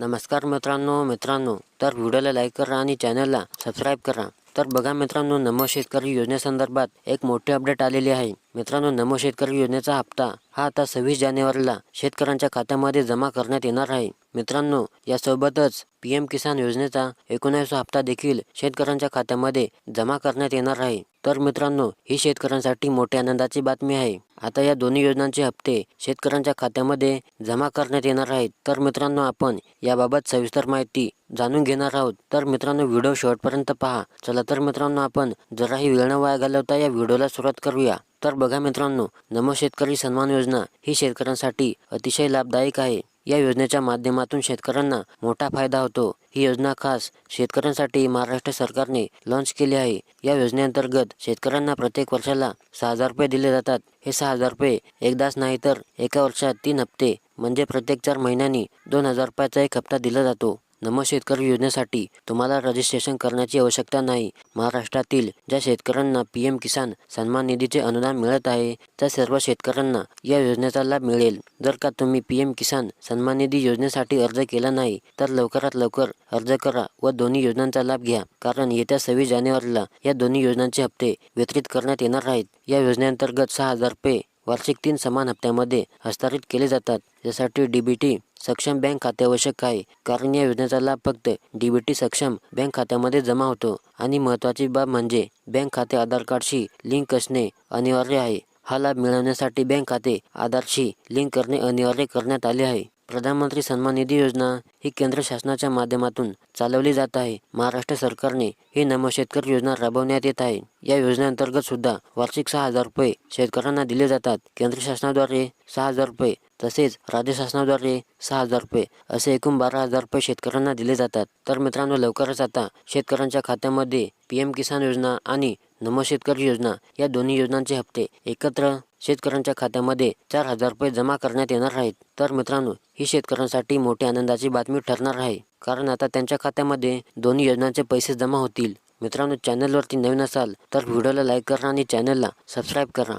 नमस्कार मित्रांनो मित्रांनो. तर व्हिडिओला लाईक करा आणि चॅनलला सबस्क्राईब करा. तर बघा मित्रांनो नमो शेतकरी योजनेसंदर्भात एक मोठी अपडेट आलेली आहे. मित्रांनो नमो शेतकरी योजनेचा हप्ता हा आता सव्वीस जानेवारीला शेतकऱ्यांच्या खात्यामध्ये जमा करण्यात येणार आहे. मित्रांनो यासोबतच पी एम किसान योजनेचा एकोणीसवा हप्ता देखील शेतकऱ्यांच्या खात्यामध्ये जमा करण्यात येणार आहे. तर मित्रांनो ही शेतकऱ्यांसाठी मोठ्या आनंदाची बातमी आहे. आता या दोन्ही योजनांचे हप्ते शेतकऱ्यांच्या खात्यामध्ये जमा करण्यात येणार आहेत. तर मित्रांनो आपण याबाबत सविस्तर माहिती जाणून घेणार आहोत. तर मित्रांनो व्हिडिओ शेवटपर्यंत पहा. चला तर मित्रांनो आपण जराही वेळ न वाया घालवता या व्हिडिओला सुरुवात करूया. तर बघा मित्रांनो नमो शेतकरी सन्मान योजना ही शेतकऱ्यांसाठी अतिशय लाभदायक आहे. या योजनेच्या माध्यमातून शेतकऱ्यांना मोठा फायदा होतो. ही योजना खास शेतकऱ्यांसाठी महाराष्ट्र सरकारने लॉन्च केली आहे. या योजनेअंतर्गत शेतकऱ्यांना प्रत्येक वर्षाला सहा हजार रुपये दिले जातात. हे सहा हजार रुपये एकदाच नाही तर एका वर्षात तीन हप्ते म्हणजे प्रत्येक चार महिन्यांनी दोन हजार रुपयाचा एक हप्ता दिला जातो. नमो शेतकरी योजनेसाठी तुम्हाला रजिस्ट्रेशन करण्याची आवश्यकता नाही. महाराष्ट्रातील ज्या शेतकऱ्यांना पी एम किसान सन्मान निधीचे अनुदान मिळत आहे त्या सर्व शेतकऱ्यांना या योजनेचा लाभ मिळेल. जर का तुम्ही पी एम किसान सन्मान निधी योजनेसाठी अर्ज केला नाही तर लवकरात लवकर अर्ज करा व दोन्ही योजनांचा लाभ घ्या. कारण येत्या सव्वीस जानेवारीला या दोन्ही योजनांचे हप्ते वितरित करण्यात येणार आहेत. या योजनेअंतर्गत सहा हजार रुपये वार्षिक तीन समान हप्त्यामध्ये हस्तांतरित केले जातात. यासाठी डीबीटी सक्षम बँक खाते आवश्यक आहे. कारण या योजनेचा लाभ फक्त डीबीटी सक्षम बँक खात्यामध्ये जमा होतो. आणि महत्त्वाची बाब म्हणजे बँक खाते आधार कार्डशी लिंक असणे अनिवार्य आहे. हा लाभ मिळवण्यासाठी बँक खाते आधारशी लिंक करणे अनिवार्य करण्यात आले आहे. प्रधानमंत्री सन्मान निधी योजना ही केंद्र शासनाच्या माध्यमातून चालवली जात आहे. महाराष्ट्र सरकारने ही नमो शेतकरी योजना राबवण्यात येत आहे. या योजनेअंतर्गत सुद्धा वार्षिक सहा हजार रुपये शेतकऱ्यांना दिले जातात. केंद्र शासनाद्वारे सहा हजार रुपये तसेच राज्य शासनाद्वारे सहा हजार रुपये असे एकूण बारा हजार रुपये शेतकऱ्यांना दिले जातात. तर मित्रांनो लवकरच आता शेतकऱ्यांच्या खात्यामध्ये पी एम किसान योजना आणि नमो शेतकरी योजना या दोन्ही योजनांचे हप्ते एकत्र शेतकऱ्यांच्या खात्यामध्ये चार हजार रुपये जमा करण्यात येणार आहेत. तर मित्रांनो ही शेतकऱ्यांसाठी मोठी आनंदाची बातमी ठरणार आहे. कारण आता त्यांच्या खात्यामध्ये दोन्ही योजनांचे पैसे जमा होतील. मित्रांनो चॅनलवरती नवीन असाल तर व्हिडिओला लाईक करा आणि चॅनलला सबस्क्राईब करा.